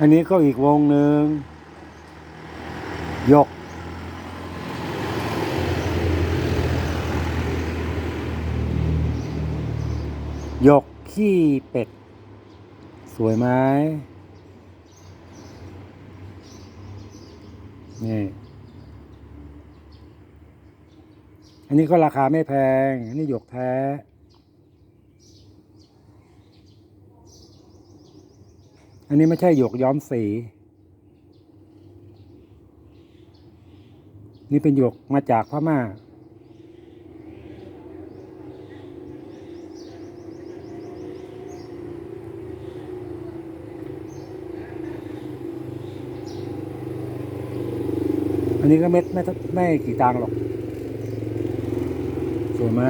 อันนี้ก็อีกวงหนึ่งหยกหยกขี้เป็ด สวยไหมนี่ อันนี้ก็ราคาไม่แพง อันนี้หยกแท้ อันนี้ไม่ใช่หยกย้อมสี นี่เป็นหยกมาจากพม่า อันนี้ก็เม็ดไม่ไม่กี่ตังค์หรอก สวยไหม